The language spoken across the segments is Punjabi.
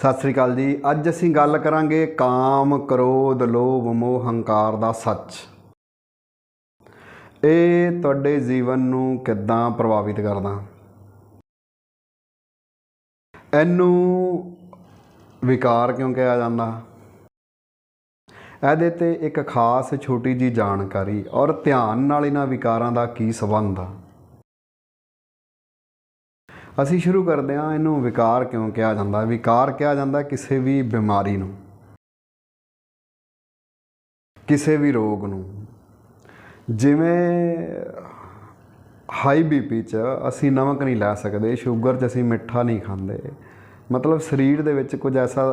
ਸਤਿ ਸ੍ਰੀ ਅਕਾਲ ਜੀ। ਅੱਜ ਅਸੀਂ ਗੱਲ ਕਰਾਂਗੇ ਕਾਮ, ਕ੍ਰੋਧ, ਲੋਭ, ਮੋਹ, ਹੰਕਾਰ ਦਾ ਸੱਚ। ਇਹ ਤੁਹਾਡੇ ਜੀਵਨ ਨੂੰ ਕਿੱਦਾਂ ਪ੍ਰਭਾਵਿਤ ਕਰਦਾ? ਇਹਨੂੰ ਵਿਕਾਰ ਕਿਉਂ ਕਿਹਾ ਜਾਂਦਾ? ਇਹਦੇ ਤੇ ਇੱਕ ਖਾਸ ਛੋਟੀ ਜੀ ਜਾਣਕਾਰੀ ਔਰ ਧਿਆਨ ਨਾਲ ਇਹਨਾਂ ਵਿਕਾਰਾਂ ਦਾ ਕੀ ਸੰਬੰਧ ਆ? ਅਸੀਂ ਸ਼ੁਰੂ ਕਰਦੇ ਹਾਂ ਇਹਨੂੰ ਵਿਕਾਰ ਕਿਉਂ ਕਿਹਾ ਜਾਂਦਾ? ਵਿਕਾਰ ਕਿਹਾ ਜਾਂਦਾ ਕਿਸੇ ਵੀ ਬਿਮਾਰੀ ਨੂੰ, ਕਿਸੇ ਵੀ ਰੋਗ ਨੂੰ। ਜਿਵੇਂ ਹਾਈ ਬੀਪੀ ਚ ਅਸੀਂ ਨਮਕ ਨਹੀਂ ਲੈ ਸਕਦੇ ਸ਼ੂਗਰ ਚ ਅਸੀਂ ਮਿੱਠਾ ਨਹੀਂ ਖਾਂਦੇ। ਮਤਲਬ ਸਰੀਰ ਦੇ ਵਿੱਚ ਕੁਝ ਐਸਾ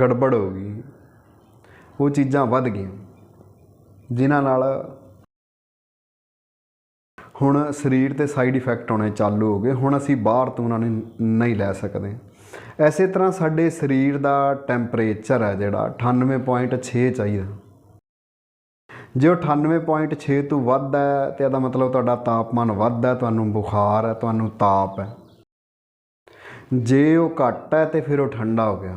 ਗੜਬੜ ਹੋ ਗਈ, ਉਹ ਚੀਜ਼ਾਂ ਵੱਧ ਗਈਆਂ, ਜਿਨ੍ਹਾਂ ਨਾਲ ਹੁਣ ਸਰੀਰ ਤੇ ਸਾਈਡ ਇਫੈਕਟ ਆਉਣੇ ਚਾਲੂ ਹੋ ਗਏ, ਹੁਣ ਅਸੀਂ ਬਾਹਰ ਤੋਂ ਉਹਨਾਂ ਨੇ ਨਹੀਂ ਲੈ ਸਕਦੇ। ਐਸੇ ਤਰ੍ਹਾਂ ਸਾਡੇ ਸਰੀਰ ਦਾ ਟੈਂਪਰੇਚਰ ਹੈ ਜਿਹੜਾ 98.6 ਚਾਹੀਦਾ। ਜੇ ਉਹ 98.6 ਤੋਂ ਵੱਧ ਹੈ, ਤੇ ਇਹਦਾ ਮਤਲਬ ਤੁਹਾਡਾ ਤਾਪਮਾਨ ਵੱਧ ਹੈ, ਤੁਹਾਨੂੰ ਬੁਖਾਰ ਹੈ, ਤੁਹਾਨੂੰ ਤਾਪ ਹੈ। ਜੇ ਉਹ ਘੱਟ ਹੈ, ਤੇ ਫਿਰ ਉਹ ਠੰਡਾ ਹੋ ਗਿਆ।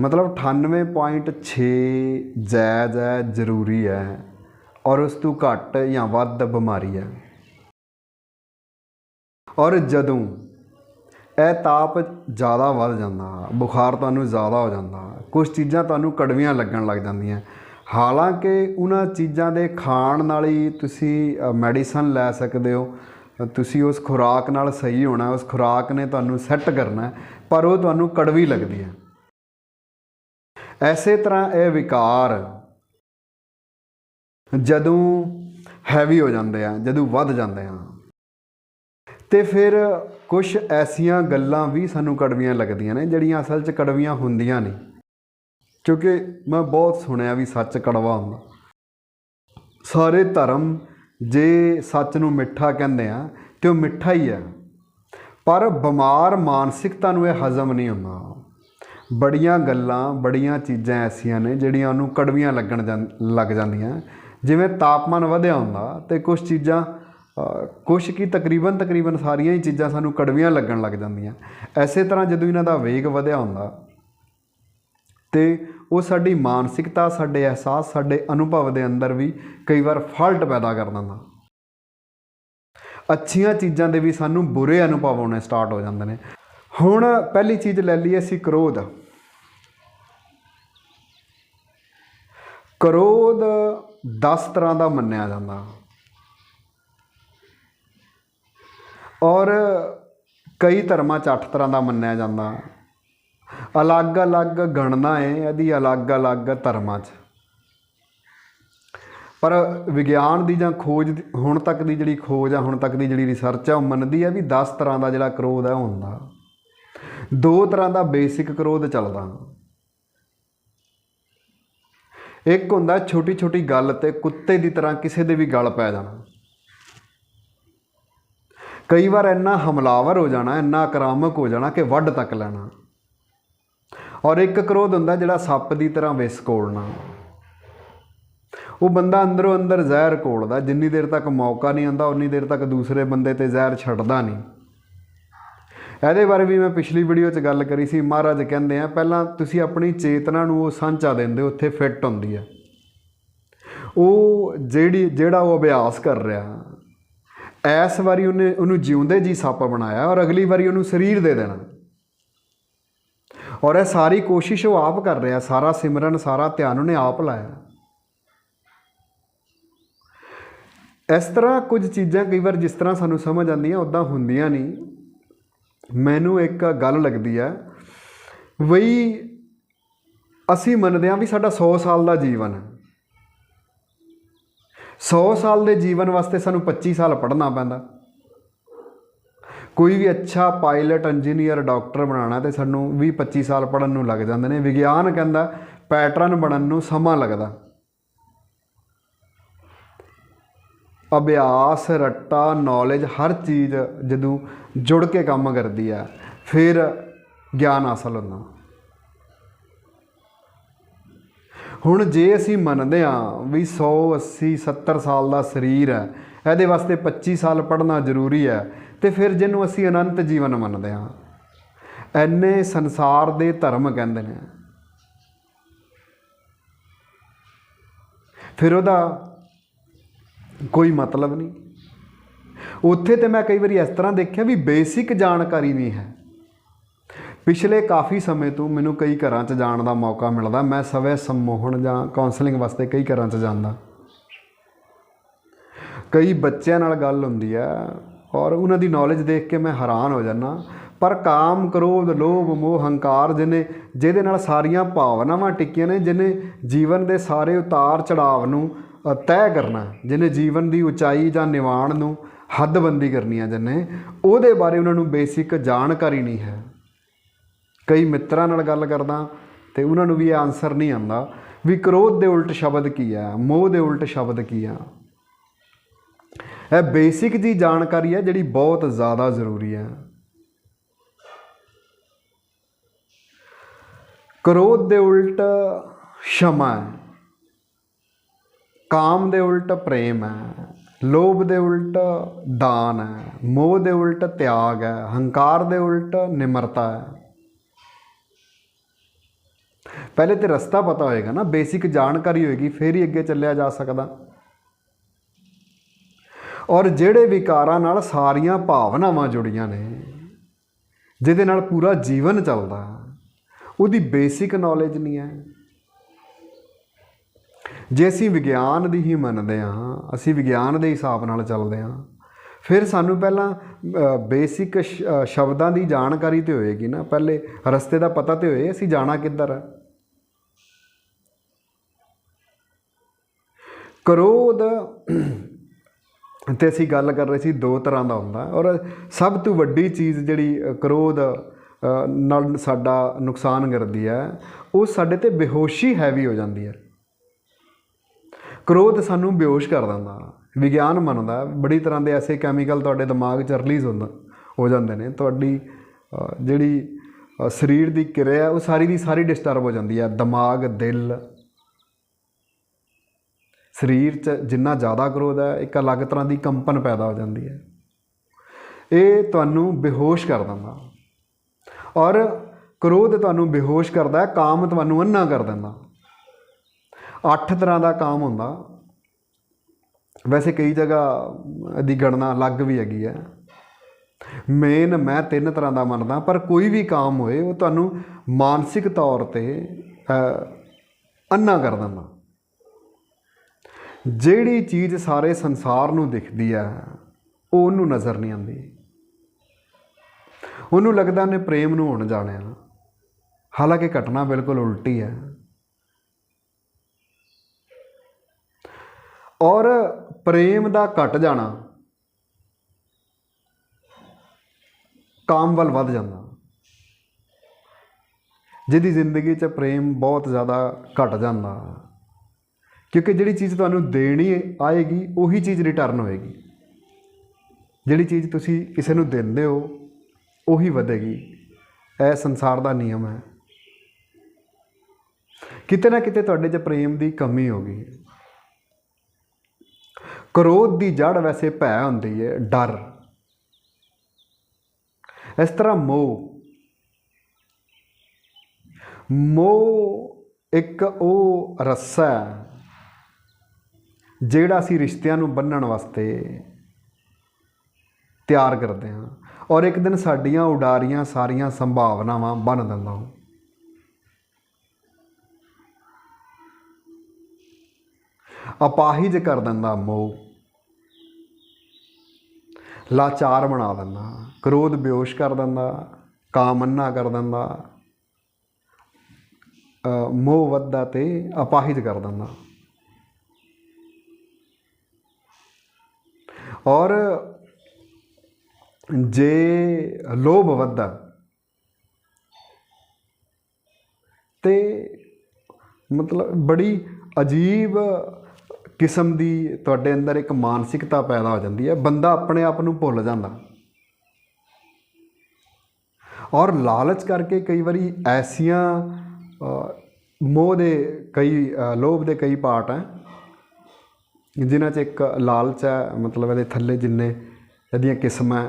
ਮਤਲਬ 98.6 ਜਾਇਜ਼ ਹੈ, ਜ਼ਰੂਰੀ ਹੈ। ਔਰ ਉਸ ਤੋਂ ਘੱਟ ਜਾਂ ਵੱਧ ਬਿਮਾਰੀ ਹੈ। ਔਰ ਜਦੋਂ ਇਹ ਤਾਪ ਜ਼ਿਆਦਾ ਵੱਧ ਜਾਂਦਾ, ਬੁਖਾਰ ਤੁਹਾਨੂੰ ਜ਼ਿਆਦਾ ਹੋ ਜਾਂਦਾ ਕੁਝ ਚੀਜ਼ਾਂ ਤੁਹਾਨੂੰ ਕੜਵੀਆਂ ਲੱਗਣ ਲੱਗ ਜਾਂਦੀਆਂ। ਹਾਲਾਂਕਿ ਉਹਨਾਂ ਚੀਜ਼ਾਂ ਦੇ ਖਾਣ ਨਾਲ ਹੀ ਤੁਸੀਂ ਮੈਡੀਸਨ ਲੈ ਸਕਦੇ ਹੋ, ਤੁਸੀਂ ਉਸ ਖੁਰਾਕ ਨਾਲ ਸਹੀ ਹੋਣਾ, ਉਸ ਖੁਰਾਕ ਨੇ ਤੁਹਾਨੂੰ ਸੈੱਟ ਕਰਨਾ, ਪਰ ਉਹ ਤੁਹਾਨੂੰ ਕੜਵੀ ਲੱਗਦੀ ਹੈ। ਐਸੇ ਤਰ੍ਹਾਂ ਇਹ ਵਿਕਾਰ ਜਦੋਂ ਹੈਵੀ ਹੋ ਜਾਂਦੇ ਆ, ਜਦੋਂ ਵੱਧ ਜਾਂਦੇ ਆ। ਤੇ ਫਿਰ ਕੁਝ ਐਸੀਆਂ ਗੱਲਾਂ ਵੀ ਸਾਨੂੰ ਕੜਵੀਆਂ ਲੱਗਦੀਆਂ ਨੇ, ਜਿਹੜੀਆਂ ਅਸਲ 'ਚ ਕੜਵੀਆਂ ਹੁੰਦੀਆਂ ਨਹੀਂ। ਕਿਉਂਕਿ ਮੈਂ ਬਹੁਤ ਸੁਣਿਆ ਵੀ ਸੱਚ ਕੜਵਾ ਹੁੰਦਾ। ਸਾਰੇ ਧਰਮ ਜੇ ਸੱਚ ਨੂੰ ਮਿੱਠਾ ਕਹਿੰਦੇ ਆ, ਤੇ ਉਹ ਮਿੱਠਾ ਹੀ ਹੈ ਪਰ ਬਿਮਾਰ ਮਾਨਸਿਕਤਾ ਨੂੰ ਇਹ ਹਜ਼ਮ ਨਹੀਂ ਹੁੰਦਾ। ਬੜੀਆਂ ਗੱਲਾਂ, ਬੜੀਆਂ ਚੀਜ਼ਾਂ ਐਸੀਆਂ ਨੇ, ਜਿਹੜੀਆਂ ਉਹਨੂੰ ਕੜਵੀਆਂ ਲੱਗਣ ਜਾਂ- ਲੱਗ ਜਾਂਦੀਆਂ। ਜਿਵੇਂ ਤਾਪਮਾਨ ਵਧਿਆ ਹੁੰਦਾ ਤੇ ਕੁਝ ਚੀਜ਼ਾਂ ਕੁਛ ਕੀ ਤਕਰੀਬਨ ਤਕਰੀਬਨ ਸਾਰੀਆਂ ਹੀ ਚੀਜ਼ਾਂ ਸਾਨੂੰ ਕੜਵੀਆਂ ਲੱਗਣ ਲੱਗ ਜਾਂਦੀਆਂ। ਐਸੇ ਤਰ੍ਹਾਂ ਜਦੋਂ ਇਹਨਾਂ ਦਾ ਵੇਗ ਵਧਿਆ ਹੁੰਦਾ ਤੇ ਉਹ ਸਾਡੀ ਮਾਨਸਿਕਤਾ, ਸਾਡੇ ਅਹਿਸਾਸ, ਸਾਡੇ ਅਨੁਭਵ ਦੇ ਅੰਦਰ ਵੀ ਕਈ ਵਾਰ ਫਾਲਟ ਪੈਦਾ ਕਰ ਦਿੰਦਾ। ਅੱਛੀਆਂ ਚੀਜ਼ਾਂ ਦੇ ਵੀ ਸਾਨੂੰ ਬੁਰੇ ਅਨੁਭਵ ਹੋਣੇ ਸਟਾਰਟ ਹੋ ਜਾਂਦੇ ਨੇ। ਹੁਣ ਪਹਿਲੀ ਚੀਜ਼ ਲੈ ਲਈਏ ਅਸੀਂ ਕ੍ਰੋਧ। ਕ੍ਰੋਧ 10 ਤਰ੍ਹਾਂ ਦਾ ਮੰਨਿਆ ਜਾਂਦਾ। ਔਰ ਕਈ ਧਰਮਾਂ 'ਚ 8 ਤਰ੍ਹਾਂ ਦਾ ਮੰਨਿਆ ਜਾਂਦਾ। ਅਲੱਗ-ਅਲੱਗ ਗਣਨਾ ਹੈ ਇਹਦੀ ਅਲੱਗ-ਅਲੱਗ ਧਰਮਾਂ 'ਚ। ਪਰ ਵਿਗਿਆਨ ਦੀ ਜਾਂ ਖੋਜ ਦੀ- ਹੁਣ ਤੱਕ ਦੀ ਜਿਹੜੀ ਖੋਜ ਆ, ਹੁਣ ਤੱਕ ਦੀ ਜਿਹੜੀ ਰਿਸਰਚ ਆ, ਉਹ ਮੰਨਦੀ ਹੈ ਵੀ 10 ਤਰ੍ਹਾਂ ਦਾ ਜਿਹੜਾ ਕ੍ਰੋਧ ਹੈ ਉਹ ਹੁੰਦਾ। ਦੋ ਤਰ੍ਹਾਂ ਦਾ ਬੇਸਿਕ ਕ੍ਰੋਧ ਚੱਲਦਾ। ਇੱਕ ਹੁੰਦਾ ਛੋਟੀ ਛੋਟੀ ਗੱਲ ਤੇ ਕੁੱਤੇ ਦੀ ਤਰ੍ਹਾਂ ਕਿਸੇ ਦੇ ਵੀ ਗਲ ਪੈ ਜਾਣਾ। ਕਈ ਵਾਰ ਇੰਨਾ ਹਮਲਾਵਰ ਹੋ ਜਾਣਾ, ਇੰਨਾ ਆਕਰਾਮਕ ਹੋ ਜਾਣਾ ਕਿ ਵੱਢ ਤੱਕ ਲੈਣਾ। ਔਰ ਇੱਕ ਕ੍ਰੋਧ ਹੁੰਦਾ ਜਿਹੜਾ ਸੱਪ ਦੀ ਤਰ੍ਹਾਂ ਵਿਸ ਕੋਲਣਾ। ਉਹ ਬੰਦਾ ਅੰਦਰੋਂ ਅੰਦਰ ਜ਼ਹਿਰ ਕੋਲਦਾ, ਜਿੰਨੀ ਦੇਰ ਤੱਕ ਮੌਕਾ ਨਹੀਂ ਆਉਂਦਾ, ਉਨੀ ਦੇਰ ਤੱਕ ਦੂਸਰੇ ਬੰਦੇ ਤੇ ਜ਼ਹਿਰ ਛੱਡਦਾ ਨਹੀਂ। ਇਹਦੇ ਬਾਰੇ ਵੀ ਮੈਂ ਪਿਛਲੀ ਵੀਡੀਓ 'ਚ ਗੱਲ ਕਰੀ ਸੀ ਮਹਾਰਾਜ ਕਹਿੰਦੇ ਆ ਪਹਿਲਾਂ ਤੁਸੀਂ ਆਪਣੀ ਚੇਤਨਾ ਨੂੰ ਉਹ ਸਾਂਝਾ ਦਿੰਦੇ ਹੋ, ਉੱਥੇ ਫਿੱਟ ਹੁੰਦੀ ਹੈ ਉਹ ਜਿਹੜੀ ਜਿਹੜਾ ਉਹ ਅਭਿਆਸ ਕਰ ਰਿਹਾ ਐਸ ਵਾਰੀ ਉਹਨੇ ਉਹਨੂੰ ਜਿਉਂਦੇ ਜੀ ਸੱਪ ਬਣਾਇਆ ਔਰ ਅਗਲੀ ਵਾਰੀ ਉਹਨੂੰ ਸਰੀਰ ਦੇ ਦੇਣਾ। ਔਰ ਇਹ ਸਾਰੀ ਕੋਸ਼ਿਸ਼ ਉਹ ਆਪ ਕਰ ਰਿਹਾ ਸਾਰਾ ਸਿਮਰਨ ਸਾਰਾ ਧਿਆਨ ਉਹਨੇ ਆਪ ਲਾਇਆ। ਇਸ ਤਰ੍ਹਾਂ ਕੁਝ ਚੀਜ਼ਾਂ ਕਈ ਵਾਰ ਜਿਸ ਤਰ੍ਹਾਂ ਸਾਨੂੰ ਸਮਝ ਆਉਂਦੀਆਂ ਉਦਾਂ ਹੁੰਦੀਆਂ ਨਹੀਂ। ਮੈਨੂੰ ਇੱਕ ਗੱਲ ਲੱਗਦੀ ਹੈ ਵਈ ਅਸੀਂ ਮੰਨਦੇ ਹਾਂ ਵੀ ਸਾਡਾ 100 ਸਾਲ ਦਾ ਜੀਵਨ ਹੈ। 100 ਸਾਲ ਦੇ ਜੀਵਨ ਵਾਸਤੇ ਸਾਨੂੰ 25 ਸਾਲ ਪੜ੍ਹਨਾ ਪੈਂਦਾ। ਕੋਈ ਵੀ ਅੱਛਾ ਪਾਇਲਟ ਇੰਜੀਨੀਅਰ ਡਾਕਟਰ ਬਣਾਉਣਾ ਤੇ ਸਾਨੂੰ 20 25 ਸਾਲ ਪੜ੍ਹਨ ਨੂੰ ਲੱਗ ਜਾਂਦੇ ਨੇ। ਵਿਗਿਆਨ ਕਹਿੰਦਾ ਪੈਟਰਨ ਬਣਨ ਨੂੰ ਸਮਾਂ ਲੱਗਦਾ। ਅਭਿਆਸ, ਰੱਟਾ ਨੌਲੇਜ ਹਰ ਚੀਜ਼ ਜਦੋਂ ਜੁੜ ਕੇ ਕੰਮ ਕਰਦੀ ਆ ਫਿਰ ਗਿਆਨ ਹਾਸਲ ਹੁੰਦਾ। ਹੁਣ ਜੇ ਅਸੀਂ ਮੰਨਦੇ ਹਾਂ ਵੀ 100 80 70 ਸਾਲ ਦਾ ਸਰੀਰ ਹੈ, ਇਹਦੇ ਵਾਸਤੇ 25 ਸਾਲ ਪੜ੍ਹਨਾ ਜ਼ਰੂਰੀ ਹੈ, ਤੇ ਫਿਰ ਜਿਹਨੂੰ ਅਸੀਂ ਅਨੰਤ ਜੀਵਨ ਮੰਨਦੇ ਹਾਂ, ਐਨੇ ਸੰਸਾਰ ਦੇ ਧਰਮ ਕਹਿੰਦੇ ਨੇ। ਫਿਰ ਉਹਦਾ ਕੋਈ ਮਤਲਬ ਨਹੀਂ। ਉੱਥੇ ਤੇ ਮੈਂ ਕਈ ਵਾਰੀ ਇਸ ਤਰ੍ਹਾਂ ਦੇਖਿਆ ਵੀ ਬੇਸਿਕ ਜਾਣਕਾਰੀ ਨਹੀਂ ਹੈ। ਪਿਛਲੇ ਕਾਫੀ ਸਮੇਂ ਤੋਂ ਮੈਨੂੰ ਕਈ ਘਰਾਂ 'ਚ ਜਾਣ ਦਾ ਮੌਕਾ ਮਿਲਦਾ। ਮੈਂ ਸਵੈ ਸੰਮੋਹਨ ਜਾਂ ਕਾਉਂਸਲਿੰਗ ਵਾਸਤੇ ਕਈ ਘਰਾਂ 'ਚ ਜਾਂਦਾ। ਕਈ ਬੱਚਿਆਂ ਨਾਲ ਗੱਲ ਹੁੰਦੀ ਹੈ ਔਰ ਉਹਨਾਂ ਦੀ ਨੌਲੇਜ ਦੇਖ ਕੇ ਮੈਂ ਹੈਰਾਨ ਹੋ ਜਾਂਦਾ। ਪਰ ਕਾਮ, ਕ੍ਰੋਧ, ਲੋਭ, ਮੋਹ, ਹੰਕਾਰ ਜਿਹਨੇ ਜਿਹਦੇ ਨਾਲ ਸਾਰੀਆਂ ਭਾਵਨਾਵਾਂ ਟਿੱਕੀਆਂ ਨੇ, ਜਿਹਨੇ ਜੀਵਨ ਦੇ ਸਾਰੇ ਉਤਾਰ ਚੜਾਵ ਨੂੰ ਤੈਅ ਕਰਨਾ, ਜਿਹਨੇ ਜੀਵਨ ਦੀ ਉਚਾਈ ਜਾਂ ਨਿਵਾਣ ਨੂੰ ਹੱਦਬੰਦੀ ਕਰਨੀ ਹੈ ਜਿਹਨੇ, ਉਹਦੇ ਬਾਰੇ ਉਹਨਾਂ ਨੂੰ ਬੇਸਿਕ ਜਾਣਕਾਰੀ ਨਹੀਂ ਹੈ। ਕਈ ਮਿੱਤਰਾਂ ਨਾਲ ਗੱਲ ਕਰਦਾ ਤੇ ਉਹਨਾਂ ਨੂੰ ਵੀ ਇਹ ਆਨਸਰ ਨਹੀਂ ਆਉਂਦਾ ਵੀ ਕ੍ਰੋਧ ਦੇ ਉਲਟ ਸ਼ਬਦ ਕੀ ਹੈ ਮੋਹ ਦੇ ਉਲਟ ਸ਼ਬਦ ਕੀ ਆ। ਇਹ ਬੇਸਿਕ ਜੀ ਜਾਣਕਾਰੀ ਹੈ ਜਿਹੜੀ ਬਹੁਤ ਜ਼ਿਆਦਾ ਜ਼ਰੂਰੀ ਹੈ ਕ੍ਰੋਧ ਦੇ ਉਲਟ ਸ਼ਮਾ ਹੈ। ਕਾਮ ਦੇ ਉਲਟ ਪ੍ਰੇਮ ਹੈ, ਲੋਭ ਦੇ ਉਲਟ ਦਾਨ ਹੈ, ਮੋਹ ਦੇ ਉਲਟ ਤਿਆਗ ਹੈ, ਹੰਕਾਰ ਦੇ ਉਲਟ ਨਿਮਰਤਾ ਹੈ। ਪਹਿਲੇ ਤੇ ਰਸਤਾ ਪਤਾ ਹੋਏਗਾ ਨਾ, ਬੇਸਿਕ ਜਾਣਕਾਰੀ ਹੋਏਗੀ, ਫਿਰ ਹੀ ਅੱਗੇ ਚੱਲਿਆ ਜਾ ਸਕਦਾ। ਔਰ ਜਿਹੜੇ ਵਿਕਾਰਾਂ ਨਾਲ ਸਾਰੀਆਂ ਭਾਵਨਾਵਾਂ ਜੁੜੀਆਂ ਨੇ, ਜਿਹਦੇ ਨਾਲ ਪੂਰਾ ਜੀਵਨ ਚੱਲਦਾ, ਉਹਦੀ ਬੇਸਿਕ ਨੌਲੇਜ ਨਹੀਂ ਹੈ। ਜੇ ਅਸੀਂ ਵਿਗਿਆਨ ਦੀ ਹੀ ਮੰਨਦੇ ਹਾਂ ਅਸੀਂ ਵਿਗਿਆਨ ਦੇ ਹਿਸਾਬ ਨਾਲ ਚੱਲਦੇ ਹਾਂ ਫਿਰ ਸਾਨੂੰ ਪਹਿਲਾਂ ਬੇਸਿਕ ਸ਼ਬਦਾਂ ਦੀ ਜਾਣਕਾਰੀ ਤੇ ਹੋਏਗੀ ਨਾ। ਪਹਿਲੇ ਰਸਤੇ ਦਾ ਪਤਾ ਤੇ ਹੋਏ ਅਸੀਂ ਜਾਣਾ ਕਿੱਧਰ ਹੈ? ਕ੍ਰੋਧ ਤੇ ਅਸੀਂ ਗੱਲ ਕਰ ਰਹੇ ਸੀ ਦੋ ਤਰ੍ਹਾਂ ਦਾ ਹੁੰਦਾ। ਔਰ ਸਭ ਤੋਂ ਵੱਡੀ ਚੀਜ਼ ਜਿਹੜੀ ਅ, ਕ੍ਰੋਧ ਨਾਲ ਸਾਡਾ ਨੁਕਸਾਨ ਕਰਦੀ ਹੈ ਉਹ ਸਾਡੇ ਤੇ ਬੇਹੋਸ਼ੀ ਹੈਵੀ ਹੋ ਜਾਂਦੀ ਹੈ। ਕ੍ਰੋਧ ਸਾਨੂੰ ਬੇਹੋਸ਼ ਕਰ ਦਿੰਦਾ। ਵਿਗਿਆਨ ਮੰਨਦਾ, ਬੜੀ ਤਰ੍ਹਾਂ ਦੇ ਐਸੇ ਕੈਮੀਕਲ ਤੁਹਾਡੇ ਦਿਮਾਗ 'ਚ ਰਿਲੀਜ਼ ਹੁੰਦਾ, ਹੋ ਜਾਂਦੇ ਨੇ। ਤੁਹਾਡੀ ਜਿਹੜੀ ਸਰੀਰ ਦੀ ਕਿਰਿਆ, ਉਹ ਸਾਰੀ ਦੀ ਸਾਰੀ ਡਿਸਟਰਬ ਹੋ ਜਾਂਦੀ ਹੈ। ਦਿਮਾਗ, ਦਿਲ। ਸਰੀਰ 'ਚ ਜਿੰਨਾ ਜ਼ਿਆਦਾ ਕ੍ਰੋਧ ਹੈ, ਇੱਕ ਅਲੱਗ ਤਰ੍ਹਾਂ ਦੀ ਕੰਪਨ ਪੈਦਾ ਹੋ ਜਾਂਦੀ ਹੈ। ਇਹ ਤੁਹਾਨੂੰ ਬੇਹੋਸ਼ ਕਰ ਦਿੰਦਾ। ਔਰ ਕ੍ਰੋਧ ਤੁਹਾਨੂੰ ਬੇਹੋਸ਼ ਕਰਦਾ ਹੈ ਕਾਮ ਤੁਹਾਨੂੰ ਅੰਨਾ ਕਰ ਦਿੰਦਾ। ਅੱਠ ਤਰ੍ਹਾਂ ਦਾ ਕਾਮ ਹੁੰਦਾ। ਵੈਸੇ ਕਈ ਜਗ੍ਹਾ ਦੀ ਗਣਨਾ ਅਲੱਗ ਵੀ ਹੈਗੀ ਹੈ। ਮੇਨ ਮੈਂ ਤਿੰਨ ਤਰ੍ਹਾਂ ਦਾ ਮੰਨਦਾ, ਪਰ ਕੋਈ ਵੀ ਕਾਮ ਹੋਏ, ਉਹ ਤੁਹਾਨੂੰ ਮਾਨਸਿਕ ਤੌਰ ਤੇ ਅੰਨਾ ਕਰ ਦਿੰਦਾ। ਜਿਹੜੀ ਚੀਜ਼ ਸਾਰੇ ਸੰਸਾਰ ਨੂੰ ਦਿਖਦੀ ਹੈ, ਉਹ ਉਹਨੂੰ ਨਜ਼ਰ ਨਹੀਂ ਆਉਂਦੀ। ਉਹਨੂੰ ਲੱਗਦਾ ਉਹਨੇ ਪ੍ਰੇਮ ਨੂੰ ਹੁਣ ਜਾਣਿਆ। ਹਾਲਾਂਕਿ ਘਟਨਾ ਬਿਲਕੁਲ ਉਲਟੀ ਹੈ। ਔਰ ਪ੍ਰੇਮ ਦਾ ਘਟ ਜਾਣਾ, ਕਾਮ ਵੱਲ ਵੱਧ ਜਾਂਦਾ। ਜਿਹਦੀ ਜ਼ਿੰਦਗੀ 'ਚ ਪ੍ਰੇਮ ਬਹੁਤ ਜ਼ਿਆਦਾ ਘਟ ਜਾਂਦਾ। ਕਿਉਂਕਿ ਜਿਹੜੀ ਚੀਜ਼ ਤੁਹਾਨੂੰ ਦੇਣੀ ਆਏਗੀ, ਉਹੀ ਚੀਜ਼ ਰਿਟਰਨ ਹੋਏਗੀ। ਜਿਹੜੀ ਚੀਜ਼ ਤੁਸੀਂ ਕਿਸੇ ਨੂੰ ਦਿੰਦੇ ਹੋ, ਉਹੀ ਵਧੇਗੀ। ਇਹ ਸੰਸਾਰ ਦਾ ਨਿਯਮ ਹੈ। ਕਿਤੇ ਨਾ ਕਿਤੇ ਤੁਹਾਡੇ 'ਚ ਪ੍ਰੇਮ ਦੀ ਕਮੀ ਹੋ ਗਈ ਕ੍ਰੋਧ ਦੀ ਜੜ ਵੈਸੇ ਭੈ ਹੁੰਦੀ ਹੈ ਡਰ। ਇਸ ਤਰ੍ਹਾਂ ਮੋਹ। ਮੋਹ ਇੱਕ ਉਹ ਰੱਸਾ ਹੈ, ਜਿਹੜਾ ਅਸੀਂ ਰਿਸ਼ਤਿਆਂ ਨੂੰ ਬੰਨਣ ਵਾਸਤੇ ਤਿਆਰ ਕਰਦੇ ਹਾਂ ਔਰ ਇੱਕ ਦਿਨ ਸਾਡੀਆਂ ਉਡਾਰੀਆਂ ਸਾਰੀਆਂ ਸੰਭਾਵਨਾਵਾਂ ਬਣ ਦਿੰਦਾ ਉਹ ਅਪਾਹਿਜ ਕਰ ਦਿੰਦਾ ਮੋਹ। ਲਾਚਾਰ ਬਣਾ ਦਿੰਦਾ, ਕ੍ਰੋਧ ਬਿਓਸ਼ ਕਰ ਦਿੰਦਾ, ਕਾਮਨਾ ਕਰ ਦਿੰਦਾ ਮੋਹ ਵੱਧਦਾ ਤੇ ਅਪਾਹਿਤ ਕਰ ਦਿੰਦਾ। ਔਰ ਜੇ ਲੋਭ ਵੱਧਦਾ ਤੇ ਮਤਲਬ ਬੜੀ ਅਜੀਬ ਕਿਸਮ ਦੀ ਤੁਹਾਡੇ ਅੰਦਰ ਇੱਕ ਮਾਨਸਿਕਤਾ ਪੈਦਾ ਹੋ ਜਾਂਦੀ ਹੈ, ਬੰਦਾ ਆਪਣੇ ਆਪ ਨੂੰ ਭੁੱਲ ਜਾਂਦਾ। ਔਰ ਲਾਲਚ ਕਰਕੇ ਕਈ ਵਾਰੀ ਐਸੀਆਂ ਮੋਹ ਦੇ ਕਈ ਲੋਭ ਦੇ ਕਈ ਪਾਰਟ ਹੈ, ਜਿਨ੍ਹਾਂ 'ਚ ਇੱਕ ਲਾਲਚ ਹੈ, ਮਤਲਬ ਇਹਦੇ ਥੱਲੇ ਜਿੰਨੇ ਇਹਦੀਆਂ ਕਿਸਮਾਂ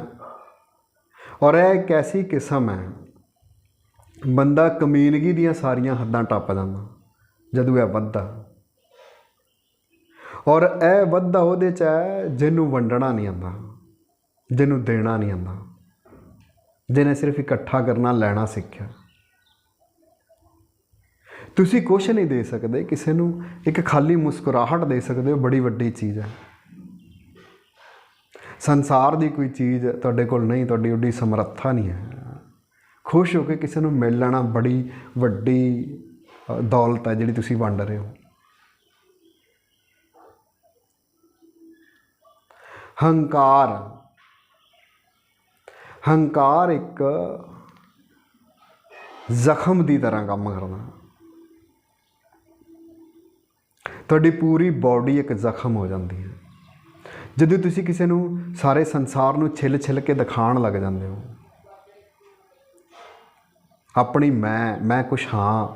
ਔਰ ਇਹ ਇੱਕ ਐਸੀ ਕਿਸਮ ਹੈ, ਬੰਦਾ ਕਮੀਨਗੀ ਦੀਆਂ ਸਾਰੀਆਂ ਹੱਦਾਂ ਟੱਪ ਜਾਂਦਾ, ਜਦੋਂ ਇਹ ਵੱਧਦਾ। ਔਰ ਇਹ ਵੱਧਦਾ ਉਹਦੇ ਚ ਹੈ, ਜਿਹਨੂੰ ਵੰਡਣਾ ਨਹੀਂ ਆਉਂਦਾ, ਜਿਹਨੂੰ ਦੇਣਾ ਨਹੀਂ ਆਉਂਦਾ। ਜਿਹਨੇ ਸਿਰਫ ਇਕੱਠਾ ਕਰਨਾ, ਲੈਣਾ, ਸਿੱਖਿਆ। ਤੁਸੀਂ ਕੁਛ ਨਹੀਂ ਦੇ ਸਕਦੇ, ਕਿਸੇ ਨੂੰ ਇੱਕ ਖਾਲੀ ਮੁਸਕਰਾਹਟ ਦੇ ਸਕਦੇ ਹੋ ਬੜੀ ਵੱਡੀ ਚੀਜ਼ ਹੈ। ਸੰਸਾਰ ਦੀ ਕੋਈ ਚੀਜ਼ ਤੁਹਾਡੇ ਕੋਲ ਨਹੀਂ, ਤੁਹਾਡੀ ਓਡੀ ਸਮਰੱਥਾ ਨਹੀਂ ਹੈ। ਖੁਸ਼ ਹੋ ਕੇ ਕਿਸੇ ਨੂੰ ਮਿਲ ਲੈਣਾ ਬੜੀ ਵੱਡੀ ਦੌਲਤ ਹੈ ਜਿਹੜੀ ਤੁਸੀਂ ਵੰਡ ਰਹੇ ਹੋ। ਹੰਕਾਰ। ਹੰਕਾਰ ਇੱਕ ਜ਼ਖਮ ਦੀ ਤਰ੍ਹਾਂ ਕੰਮ ਕਰਦਾ। ਤੁਹਾਡੀ ਪੂਰੀ ਬਾਡੀ ਇੱਕ ਜ਼ਖਮ ਹੋ ਜਾਂਦੀ ਹੈ। ਜਦੋਂ ਤੁਸੀਂ ਕਿਸੇ ਨੂੰ ਸਾਰੇ ਸੰਸਾਰ ਨੂੰ ਛਿੱਲ ਛਿੱਲ ਕੇ ਦਿਖਾਣ ਲੱਗ ਜਾਂਦੇ ਹੋ, ਆਪਣੀ ਮੈਂ ਮੈਂ ਕੁਛ ਹਾਂ,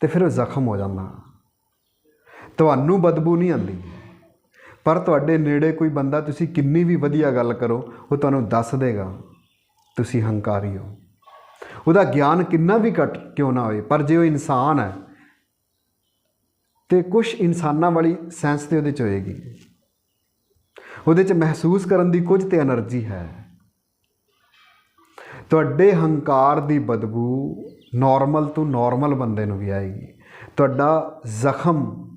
ਤੇ ਫਿਰ ਉਹ ਜ਼ਖਮ ਹੋ ਜਾਂਦਾ। ਤੁਹਾਨੂੰ ਬਦਬੂ ਨਹੀਂ ਆਉਂਦੀ। ਪਰ ਤੁਹਾਡੇ ਨੇੜੇ ਕੋਈ ਬੰਦਾ, ਤੁਸੀਂ ਕਿੰਨੀ ਵੀ ਵਧੀਆ ਗੱਲ ਕਰੋ, ਉਹ ਤੁਹਾਨੂੰ ਦੱਸ ਦੇਗਾ, ਤੁਸੀਂ ਹੰਕਾਰੀ ਹੋ। ਉਹਦਾ ਗਿਆਨ ਕਿੰਨਾ ਵੀ ਘਟ ਕਿਉਂ ਨਾ ਹੋਵੇ ਪਰ ਜੇ ਉਹ ਇਨਸਾਨ ਹੈ, ਤੇ ਕੁਝ ਇਨਸਾਨਾਂ ਵਾਲੀ ਸੈਂਸ ਤੇ ਉਹਦੇ ਚ ਹੋਏਗੀ। ਉਹਦੇ ਚ ਮਹਿਸੂਸ ਕਰਨ ਦੀ ਕੁਝ ਤੇ એનર્ਜੀ ਹੈ। ਤੁਹਾਡੇ ਹੰਕਾਰ ਦੀ ਬਦਬੂ ਨਾਰਮਲ ਤੋਂ ਨਾਰਮਲ ਬੰਦੇ ਨੂੰ ਵੀ ਆਏਗੀ। ਤੁਹਾਡਾ ਜ਼ਖਮ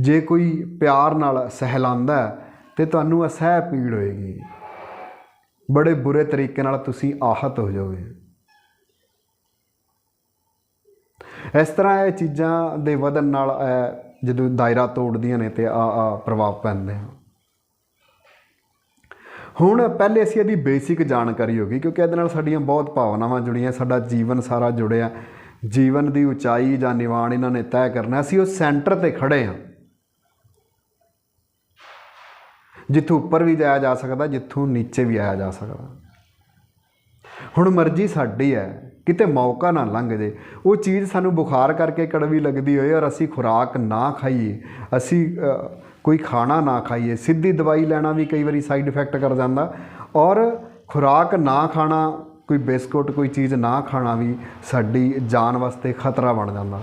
ਜੇ ਕੋਈ ਪਿਆਰ ਨਾਲ ਸਹਿਲਾਉਂਦਾ ਹੈ, ਤੇ ਤੁਹਾਨੂੰ ਅਸਹਿ ਪੀੜ ਹੋਏਗੀ। ਬੜੇ ਬੁਰੇ ਤਰੀਕੇ ਨਾਲ ਤੁਸੀਂ ਆਹਤ ਹੋ ਜਾਓਗੇ। ਇਸ ਤਰ੍ਹਾਂ ਇਹ ਚੀਜ਼ਾਂ ਦੇ ਵਧਣ ਨਾਲ ਇਹ ਜਦੋਂ ਦਾਇਰਾ ਤੋੜਦੀਆਂ ਨੇ ਤੇ ਆ ਆ ਪ੍ਰਭਾਵ ਪੈਂਦੇ ਆ। ਹੁਣ ਪਹਿਲੇ ਅਸੀਂ ਇਹਦੀ ਬੇਸਿਕ ਜਾਣਕਾਰੀ ਹੋ ਗਈ, ਕਿਉਂਕਿ ਇਹਦੇ ਨਾਲ ਸਾਡੀਆਂ ਬਹੁਤ ਭਾਵਨਾਵਾਂ ਜੁੜੀਆਂ, ਸਾਡਾ ਜੀਵਨ ਸਾਰਾ ਜੁੜਿਆ। ਜੀਵਨ ਦੀ ਉਚਾਈ ਜਾਂ ਨਿਵਾਣ ਇਹਨਾਂ ਨੇ ਤੈਅ ਕਰਨਾ, ਅਸੀਂ ਉਹ ਸੈਂਟਰ ਤੇ ਖੜੇ ਹਾਂ। ਜਿੱਥੋਂ ਉੱਪਰ ਵੀ ਜਾਇਆ ਜਾ ਸਕਦਾ, ਜਿੱਥੋਂ ਨੀਚੇ ਵੀ ਆਇਆ ਜਾ ਸਕਦਾ। ਹੁਣ ਮਰਜ਼ੀ ਸਾਡੀ ਹੈ, ਕਿਤੇ ਮੌਕਾ ਨਾ ਲੰਘ ਜੇ। ਉਹ ਚੀਜ਼ ਸਾਨੂੰ ਬੁਖਾਰ ਕਰਕੇ ਕੜਵੀ ਲੱਗਦੀ ਹੋਏ ਔਰ ਅਸੀਂ ਖੁਰਾਕ ਨਾ ਖਾਈਏ, ਅਸੀਂ ਕੋਈ ਖਾਣਾ ਨਾ ਖਾਈਏ, ਸਿੱਧੀ ਦਵਾਈ ਲੈਣਾ ਵੀ ਕਈ ਵਾਰੀ ਸਾਈਡ ਇਫੈਕਟ ਕਰ ਜਾਂਦਾ। ਔਰ ਖੁਰਾਕ ਨਾ ਖਾਣਾ, ਕੋਈ ਬਿਸਕੁਟ, ਕੋਈ ਚੀਜ਼ ਨਾ ਖਾਣਾ ਵੀ ਸਾਡੀ ਜਾਨ ਵਾਸਤੇ ਖਤਰਾ ਬਣ ਜਾਂਦਾ।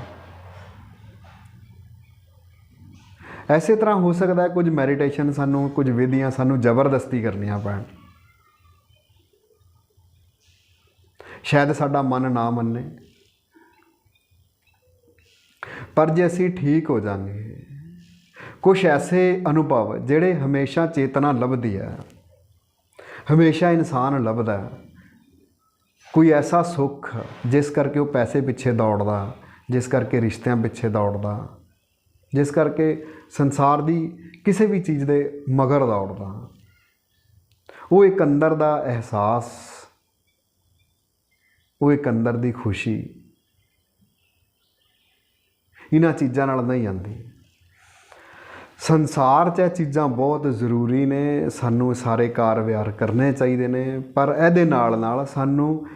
ਐਸੇ ਤਰ੍ਹਾਂ ਹੋ ਸਕਦਾ ਕੁਝ ਮੈਡੀਟੇਸ਼ਨ ਸਾਨੂੰ, ਕੁਝ ਵਿਧੀਆਂ ਸਾਨੂੰ ਜ਼ਬਰਦਸਤੀ ਕਰਨੀਆਂ ਪੈਣ। ਸ਼ਾਇਦ ਸਾਡਾ ਮਨ ਨਾ ਮੰਨੇ। ਪਰ ਜੇ ਅਸੀਂ ਠੀਕ ਹੋ ਜਾਾਂਗੇ ਕੁਝ ਐਸੇ ਅਨੁਭਵ ਜਿਹੜੇ ਹਮੇਸ਼ਾ ਚੇਤਨਾ ਲੱਭਦੀ ਹੈ, ਹਮੇਸ਼ਾ ਇਨਸਾਨ ਲੱਭਦਾ ਕੋਈ ਐਸਾ ਸੁੱਖ ਜਿਸ ਕਰਕੇ ਉਹ ਪੈਸੇ ਪਿੱਛੇ ਦੌੜਦਾ, ਜਿਸ ਕਰਕੇ ਰਿਸ਼ਤਿਆਂ ਪਿੱਛੇ ਦੌੜਦਾ। ਜਿਸ ਕਰਕੇ ਸੰਸਾਰ ਦੀ ਕਿਸੇ ਵੀ ਚੀਜ਼ ਦੇ ਮਗਰ ਦੌੜਦਾ ਹਾਂ। ਉਹ ਇੱਕ ਅੰਦਰ ਦਾ ਅਹਿਸਾਸ, ਉਹ ਇੱਕ ਅੰਦਰ ਦੀ ਖੁਸ਼ੀ, ਇਹਨਾਂ ਚੀਜ਼ਾਂ ਨਾਲ ਨਹੀਂ ਆਉਂਦੀ। ਸੰਸਾਰ 'ਚ ਇਹ ਚੀਜ਼ਾਂ ਬਹੁਤ ਜ਼ਰੂਰੀ ਨੇ, ਸਾਨੂੰ ਸਾਰੇ ਕਾਰ ਵਿਹਾਰ ਕਰਨੇ ਚਾਹੀਦੇ ਨੇ, ਪਰ ਇਹਦੇ ਨਾਲ ਨਾਲ ਸਾਨੂੰ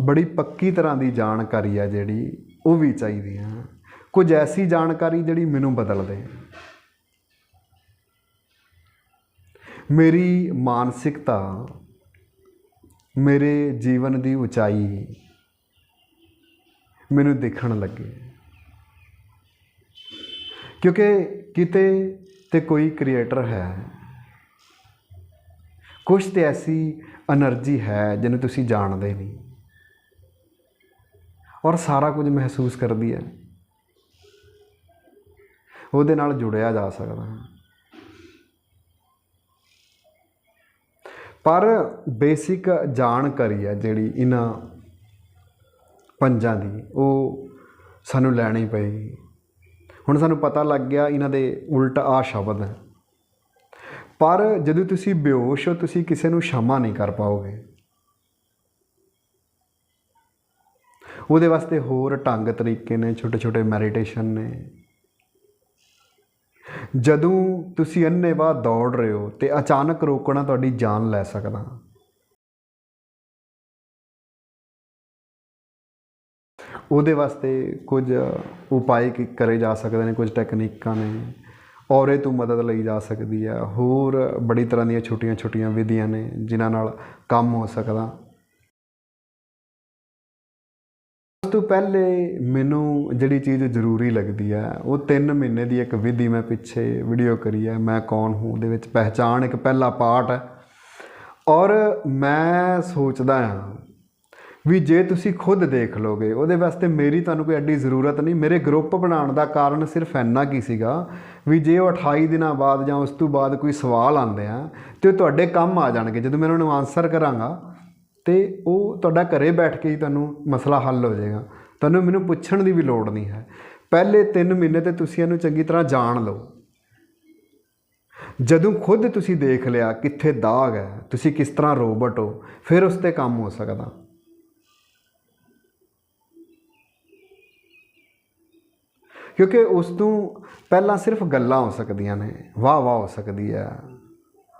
ਬੜੀ ਪੱਕੀ ਤਰ੍ਹਾਂ ਦੀ ਜਾਣਕਾਰੀ ਆ ਜਿਹੜੀ ਉਹ ਵੀ ਚਾਹੀਦੀ ਆ। ਕੁਝ ਐਸੀ ਜਾਣਕਾਰੀ ਜਿਹੜੀ ਮੈਨੂੰ ਬਦਲ ਦੇ। ਮੇਰੀ ਮਾਨਸਿਕਤਾ, ਮੇਰੇ ਜੀਵਨ ਦੀ ਉਚਾਈ ਮੈਨੂੰ ਦੇਖਣ ਲੱਗੇ। ਕਿਉਂਕਿ ਕਿਤੇ ਤੇ ਕੋਈ ਕ੍ਰੀਏਟਰ ਹੈ। ਕੁਝ ਤੇ ਐਸੀ એનર્ਜੀ ਹੈ ਜਿਹਨੂੰ ਤੁਸੀਂ ਜਾਣਦੇ ਨਹੀਂ। ਔਰ ਸਾਰਾ ਕੁਝ ਮਹਿਸੂਸ ਕਰਦੀ ਹੈ। ਉਹਦੇ ਨਾਲ ਜੁੜਿਆ ਜਾ ਸਕਦਾ ਹੈ। ਪਰ ਬੇਸਿਕ ਜਾਣਕਾਰੀ ਹੈ ਜਿਹੜੀ ਇਹਨਾਂ ਪੰਜਾਂ ਦੀ, ਉਹ ਸਾਨੂੰ ਲੈਣੀ ਪਏਗੀ। ਹੁਣ ਸਾਨੂੰ ਪਤਾ ਲੱਗ ਗਿਆ ਇਹਨਾਂ ਦੇ ਉਲਟ ਆ ਸ਼ਬਦ ਹੈ। ਪਰ ਜਦੋਂ ਤੁਸੀਂ ਬੇਹੋਸ਼ ਹੋ, ਤੁਸੀਂ ਕਿਸੇ ਨੂੰ ਸ਼ਮਾ ਨਹੀਂ ਕਰ ਪਾਓਗੇ। ਉਹਦੇ ਵਾਸਤੇ ਹੋਰ ਢੰਗ ਤਰੀਕੇ ਨੇ ਛੋਟੇ ਛੋਟੇ ਮੈਡੀਟੇਸ਼ਨ ਨੇ। ਜਦੋਂ ਤੁਸੀਂ ਅੰਨੇਵਾਹ ਦੌੜ ਰਹੇ ਹੋ ਤੇ ਅਚਾਨਕ ਰੋਕਣਾ ਤੁਹਾਡੀ ਜਾਨ ਲੈ ਸਕਦਾ। ਉਹਦੇ ਵਾਸਤੇ ਕੁਝ ਉਪਾਅ ਕਰੇ ਜਾ ਸਕਦੇ ਨੇ, ਕੁਝ ਟੈਕਨੀਕਾਂ ਨੇ, ਔਰੇ ਤੋਂ ਮਦਦ ਲਈ ਜਾ ਸਕਦੀ ਹੈ, ਹੋਰ ਬੜੀ ਤਰ੍ਹਾਂ ਦੀਆਂ ਛੋਟੀਆਂ ਛੋਟੀਆਂ ਵਿਧੀਆਂ ਨੇ ਜਿਨ੍ਹਾਂ ਨਾਲ ਕੰਮ ਹੋ ਸਕਦਾ। ਤੋਂ ਪਹਿਲੇ ਮੈਨੂੰ ਜਿਹੜੀ ਚੀਜ਼ ਜ਼ਰੂਰੀ ਲੱਗਦੀ ਹੈ ਉਹ 3 ਮਹੀਨੇ ਦੀ ਇੱਕ ਵਿਧੀ ਮੈਂ ਪਿੱਛੇ ਵੀਡੀਓ ਕਰੀ ਹੈ ਮੈਂ ਕੌਣ ਹੂੰ ਦੇ ਵਿੱਚ ਪਹਿਚਾਣ ਇੱਕ ਪਹਿਲਾ ਪਾਰਟ ਹੈ ਔਰ ਮੈਂ ਸੋਚਦਾ ਹਾਂ ਵੀ ਜੇ ਤੁਸੀਂ ਖੁਦ ਦੇਖ ਲੋਗੇ, ਉਹਦੇ ਵਾਸਤੇ ਮੇਰੀ ਤੁਹਾਨੂੰ ਕੋਈ ਐਡੀ ਜ਼ਰੂਰਤ ਨਹੀਂ। ਮੇਰੇ ਗਰੁੱਪ ਬਣਾਉਣ ਦਾ ਕਾਰਨ ਸਿਰਫ ਇੰਨਾ ਕੀ ਸੀਗਾ ਵੀ ਜੇ ਉਹ 28 ਦਿਨਾਂ ਬਾਅਦ ਜਾਂ ਉਸ ਤੋਂ ਬਾਅਦ ਕੋਈ ਸਵਾਲ ਆਉਂਦੇ ਆ, ਤੇ ਉਹ ਤੁਹਾਡੇ ਕੰਮ ਆ ਜਾਣਗੇ। ਜਦੋਂ ਮੈਂ ਉਹਨਾਂ ਨੂੰ ਆਨਸਰ ਕਰਾਂਗਾ ਤੇ ਉਹ ਤੁਹਾਡਾ ਘਰੇ ਬੈਠ ਕੇ ਹੀ ਤੁਹਾਨੂੰ ਮਸਲਾ ਹੱਲ ਹੋ ਜਾਏਗਾ। ਤੁਹਾਨੂੰ ਮੈਨੂੰ ਪੁੱਛਣ ਦੀ ਵੀ ਲੋੜ ਨਹੀਂ ਹੈ। ਪਹਿਲੇ 3 ਮਹੀਨੇ ਤੇ ਤੁਸੀਂ ਇਹਨੂੰ ਚੰਗੀ ਤਰ੍ਹਾਂ ਜਾਣ ਲਓ। ਜਦੋਂ ਖੁਦ ਤੁਸੀਂ ਦੇਖ ਲਿਆ ਕਿੱਥੇ ਦਾਗ ਹੈ, ਤੁਸੀਂ ਕਿਸ ਤਰ੍ਹਾਂ ਰੋਬਟ ਹੋ, ਫਿਰ ਉਸ ਤੇ ਕੰਮ ਹੋ ਸਕਦਾ। ਕਿਉਂਕਿ ਉਸ ਤੋਂ ਪਹਿਲਾਂ ਸਿਰਫ ਗੱਲਾਂ ਹੋ ਸਕਦੀਆਂ ਨੇ ਵਾਹ ਵਾਹ ਹੋ ਸਕਦੀ ਹੈ।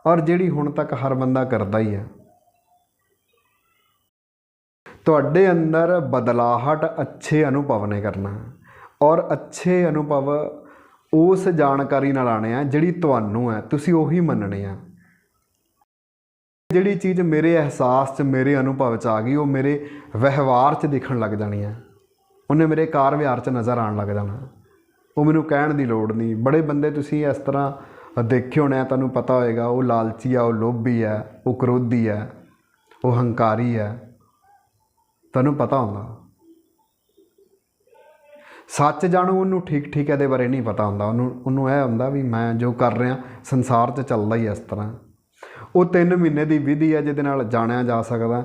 ਔਰ ਜਿਹੜੀ ਹੁਣ ਤੱਕ ਹਰ ਬੰਦਾ ਕਰਦਾ ਹੀ ਹੈ। ਤੁਹਾਡੇ ਅੰਦਰ ਬਦਲਾਹਟ ਅੱਛੇ ਅਨੁਭਵ ਨੇ ਕਰਨਾ ਔਰ ਅੱਛੇ ਅਨੁਭਵ ਉਸ ਜਾਣਕਾਰੀ ਨਾਲ ਆਣੇ ਆ ਜਿਹੜੀ ਤੁਹਾਨੂੰ ਹੈ, ਤੁਸੀਂ ਉਹੀ ਮੰਨਣੇ ਆ। ਜਿਹੜੀ ਚੀਜ਼ ਮੇਰੇ ਅਹਿਸਾਸ 'ਚ, ਮੇਰੇ ਅਨੁਭਵ 'ਚ ਆ ਗਈ, ਉਹ ਮੇਰੇ ਵਿਵਹਾਰ 'ਚ ਦਿਖਣ ਲੱਗ ਜਾਣੀ ਹੈ ਉਹਨੇ ਮੇਰੇ ਕਾਰ ਵਿਹਾਰ 'ਚ ਨਜ਼ਰ ਆਉਣ ਲੱਗ ਜਾਣਾ। ਉਹ ਮੈਨੂੰ ਕਹਿਣ ਦੀ ਲੋੜ ਨਹੀਂ। ਬੜੇ ਬੰਦੇ ਤੁਸੀਂ ਇਸ ਤਰ੍ਹਾਂ ਦੇਖੇ ਹੋਣੇ ਆ, ਤੁਹਾਨੂੰ ਪਤਾ ਹੋਏਗਾ, ਉਹ ਲਾਲਚੀ ਆ, ਉਹ ਲੋਭੀ ਹੈ ਉਹ ਕ੍ਰੋਧੀ ਹੈ ਉਹ ਹੰਕਾਰੀ ਹੈ ਤੁਹਾਨੂੰ ਪਤਾ ਹੁੰਦਾ। ਸੱਚ ਜਾਣੂ ਉਹਨੂੰ ਠੀਕ ਠੀਕ ਇਹਦੇ ਬਾਰੇ ਨਹੀਂ ਪਤਾ ਹੁੰਦਾ। ਉਹਨੂੰ ਉਹਨੂੰ ਇਹ ਹੁੰਦਾ ਵੀ ਮੈਂ ਜੋ ਕਰ ਰਿਹਾ, ਸੰਸਾਰ 'ਚ ਚੱਲਦਾ ਹੀ ਇਸ ਤਰ੍ਹਾਂ। ਉਹ 3 ਮਹੀਨੇ ਦੀ ਵਿਧੀ ਹੈ ਜਿਹਦੇ ਨਾਲ ਜਾਣਿਆ ਜਾ ਸਕਦਾ।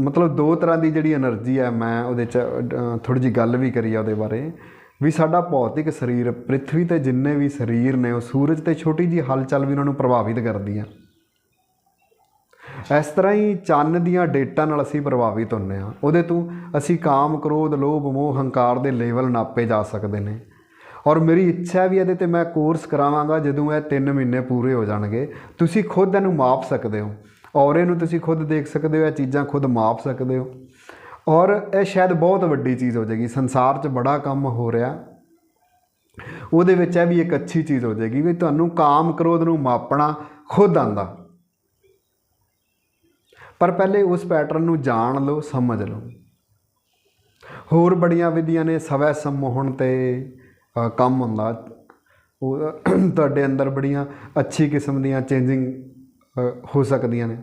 ਮਤਲਬ ਦੋ ਤਰ੍ਹਾਂ ਦੀ ਜਿਹੜੀ એનર્ਜੀ ਹੈ ਮੈਂ ਉਹਦੇ 'ਚ ਥੋੜੀ ਜੀ ਗੱਲ ਵੀ ਕਰੀ ਆ ਉਹਦੇ ਬਾਰੇ। ਵੀ ਸਾਡਾ ਭੌਤਿਕ ਸਰੀਰ ਪ੍ਰithvi ਤੇ ਜਿੰਨੇ ਵੀ ਸਰੀਰ ਨੇ, ਉਹ ਸੂਰਜ ਤੇ ਛੋਟੀ ਜੀ ਹਲਚਲ ਵੀ ਉਹਨਾਂ ਨੂੰ ਪ੍ਰਭਾਵਿਤ ਕਰਦੀ ਆ। ਇਸ ਤਰ੍ਹਾਂ ਹੀ ਚੰਨ ਦੀਆਂ ਡੇਟਾਂ ਨਾਲ ਅਸੀਂ ਪ੍ਰਭਾਵਿਤ ਹੁੰਨੇ ਆ ਉਹਦੇ ਤੋਂ ਅਸੀਂ ਕਾਮ, ਕ੍ਰੋਧ, ਲੋਭ, ਮੋਹ, ਹੰਕਾਰ ਦੇ ਲੈਵਲ ਨਾਪੇ ਜਾ ਸਕਦੇ ਨੇ। ਔਰ ਮੇਰੀ ਇੱਛਾ ਵੀ ਇਹਦੇ ਤੇ ਮੈਂ ਕੋਰਸ ਕਰਾਵਾਂਗਾ ਜਦੋਂ ਇਹ 3 ਮਹੀਨੇ ਪੂਰੇ ਹੋ ਜਾਣਗੇ। ਤੁਸੀਂ ਖੁਦ ਇਹਨੂੰ ਮਾਪ ਸਕਦੇ ਹੋ। ਔਰ ਇਹਨੂੰ ਤੁਸੀਂ ਖੁਦ ਦੇਖ ਸਕਦੇ ਹੋ, ਇਹ ਚੀਜ਼ਾਂ ਖੁਦ ਮਾਪ ਸਕਦੇ ਹੋ। ਔਰ ਇਹ ਸ਼ਾਇਦ ਬਹੁਤ ਵੱਡੀ ਚੀਜ਼ ਹੋ ਜਾਏਗੀ। ਸੰਸਾਰ 'ਚ ਬੜਾ ਕੰਮ ਹੋ ਰਿਹਾ। ਉਹਦੇ ਵਿੱਚ ਇਹ ਵੀ ਇੱਕ ਅੱਛੀ ਚੀਜ਼ ਹੋ ਜਾਏਗੀ ਵੀ ਤੁਹਾਨੂੰ ਕਾਮ, ਕ੍ਰੋਧ ਨੂੰ ਮਾਪਣਾ ਖੁਦ ਆਂਦਾ ਪਰ ਪਹਿਲੇ ਉਸ ਪੈਟਰਨ ਨੂੰ ਜਾਣ ਲਓ, ਸਮਝ ਲਓ। ਹੋਰ ਬੜੀਆਂ ਵਿਧੀਆਂ ਨੇ, ਸਵੈ ਸੰਮੋਹਨ ਤੇ ਕੰਮ ਹੁੰਦਾ। ਉਹ ਤੁਹਾਡੇ ਅੰਦਰ ਬੜੀਆਂ ਅੱਛੀ ਕਿਸਮ ਦੀਆਂ ਚੇਂਜਿੰਗ ਹੋ ਸਕਦੀਆਂ ਨੇ।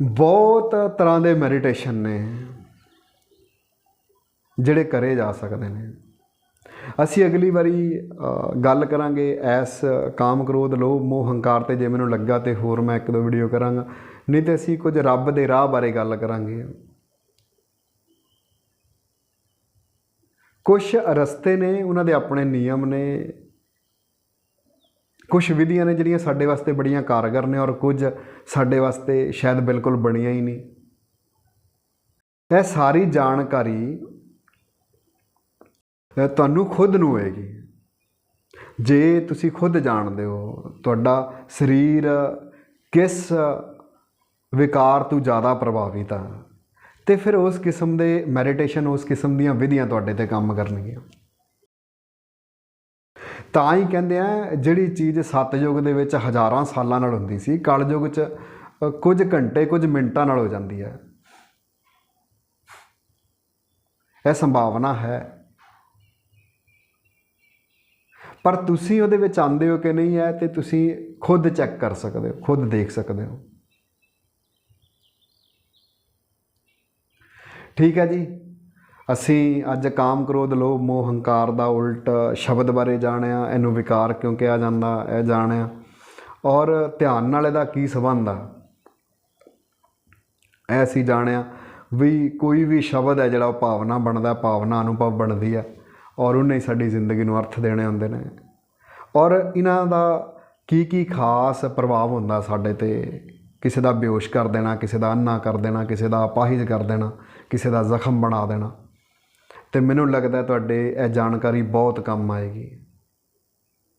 ਬਹੁਤ ਤਰ੍ਹਾਂ ਦੇ ਮੈਡੀਟੇਸ਼ਨ ਨੇ, ਜਿਹੜੇ ਕਰੇ ਜਾ ਸਕਦੇ ਨੇ। ਅਸੀਂ ਅਗਲੀ ਵਾਰੀ ਗੱਲ ਕਰਾਂਗੇ ਐਸ ਕਾਮ ਕ੍ਰੋਧ, ਲੋਭ, ਮੋਹ, ਹੰਕਾਰ ਤੇ ਜੇ ਮੈਨੂੰ ਲੱਗਾ ਤੇ ਹੋਰ ਮੈਂ ਇੱਕ ਦੋ ਵੀਡੀਓ ਕਰਾਂਗਾ। ਨਹੀਂ ਤੇ ਅਸੀਂ ਕੁਝ ਰੱਬ ਦੇ ਰਾਹ ਬਾਰੇ ਗੱਲ ਕਰਾਂਗੇ। ਕੁਝ ਰਸਤੇ ਨੇ, ਉਹਨਾਂ ਦੇ ਆਪਣੇ ਨਿਯਮ ਨੇ। ਕੁਝ ਵਿਧੀਆਂ ਨੇ ਜਿਹੜੀਆਂ ਸਾਡੇ ਵਾਸਤੇ ਬੜੀਆਂ ਕਾਰਗਰ ਨੇ ਔਰ ਕੁਝ ਸਾਡੇ ਵਾਸਤੇ ਸ਼ਾਇਦ ਬਿਲਕੁਲ ਬਣੀਆਂ ਹੀ ਨਹੀਂ। ਇਹ ਸਾਰੀ ਜਾਣਕਾਰੀ ਤੁਹਾਨੂੰ ਖੁਦ ਨੂੰ ਹੋਏਗੀ। ਜੇ ਤੁਸੀਂ ਖੁਦ ਜਾਣਦੇ ਹੋ, ਤੁਹਾਡਾ ਸਰੀਰ ਕਿਸ ਵਿਕਾਰ ਤੋਂ ਜ਼ਿਆਦਾ ਪ੍ਰਭਾਵਿਤ ਆ, ਤੇ ਫਿਰ ਉਸ ਕਿਸਮ ਦੇ ਮੈਡੀਟੇਸ਼ਨ ਉਸ ਕਿਸਮ ਦੀਆਂ ਵਿਧੀਆਂ ਤੁਹਾਡੇ ਤੇ ਕੰਮ ਕਰਨਗੀਆਂ। ਤਾਂ ਹੀ ਕਹਿੰਦੇ ਆ, ਜਿਹੜੀ ਚੀਜ਼ ਸਤਯੁਗ ਦੇ ਵਿੱਚ ਹਜ਼ਾਰਾਂ ਸਾਲਾਂ ਨਾਲ ਹੁੰਦੀ ਸੀ, ਕਲਯੁਗ 'ਚ ਕੁਝ ਘੰਟੇ, ਕੁਝ ਮਿੰਟਾਂ ਨਾਲ ਹੋ ਜਾਂਦੀ ਹੈ। ਇਹ ਸੰਭਾਵਨਾ ਹੈ। ਪਰ ਤੁਸੀਂ ਉਹਦੇ ਵਿੱਚ ਆਂਦੇ ਹੋ ਕਿ ਨਹੀਂ ਹੈ ਤੇ ਤੁਸੀਂ ਖੁਦ ਚੈੱਕ ਕਰ ਸਕਦੇ ਹੋ, ਖੁਦ ਦੇਖ ਸਕਦੇ ਹੋ। ਠੀਕ ਹੈ ਜੀ। ਅਸੀਂ ਅੱਜ ਕਾਮ ਕ੍ਰੋਧ, ਲੋਭ, ਮੋਹ, ਹੰਕਾਰ ਦਾ ਉਲਟ ਸ਼ਬਦ ਬਾਰੇ ਜਾਣਿਆ, ਇਹਨੂੰ ਵਿਕਾਰ ਕਿਉਂ ਕਿਹਾ ਜਾਂਦਾ, ਇਹ ਜਾਣਿਆ। ਔਰ ਧਿਆਨ ਨਾਲ ਇਹਦਾ ਕੀ ਸੰਬੰਧ ਆ? ਇਹ ਅਸੀਂ ਜਾਣਿਆ ਵੀ ਕੋਈ ਵੀ ਸ਼ਬਦ ਹੈ ਜਿਹੜਾ ਉਹ ਭਾਵਨਾ ਬਣਦਾ, ਭਾਵਨਾ ਅਨੁਭਵ ਬਣਦੀ ਹੈ। ਔਰ ਉਹਨੇ ਸਾਡੀ ਜ਼ਿੰਦਗੀ ਨੂੰ ਅਰਥ ਦੇਣੇ ਹੁੰਦੇ ਨੇ। ਔਰ ਇਹਨਾਂ ਦਾ ਕੀ ਕੀ ਖਾਸ ਪ੍ਰਭਾਵ ਹੁੰਦਾ ਸਾਡੇ ਤੇ? ਕਿਸੇ ਦਾ ਬੇਹੋਸ਼ ਕਰ ਦੇਣਾ, ਕਿਸੇ ਦਾ ਅੰਨਾ ਕਰ ਦੇਣਾ, ਕਿਸੇ ਦਾ ਅਪਾਹਿਜ ਕਰ ਦੇਣਾ, ਕਿਸੇ ਦਾ ਜ਼ਖਮ ਬਣਾ ਦੇਣਾ। ਤੇ ਮੈਨੂੰ ਲੱਗਦਾ ਤੁਹਾਡੇ ਇਹ ਜਾਣਕਾਰੀ ਬਹੁਤ ਕੰਮ ਆਏਗੀ।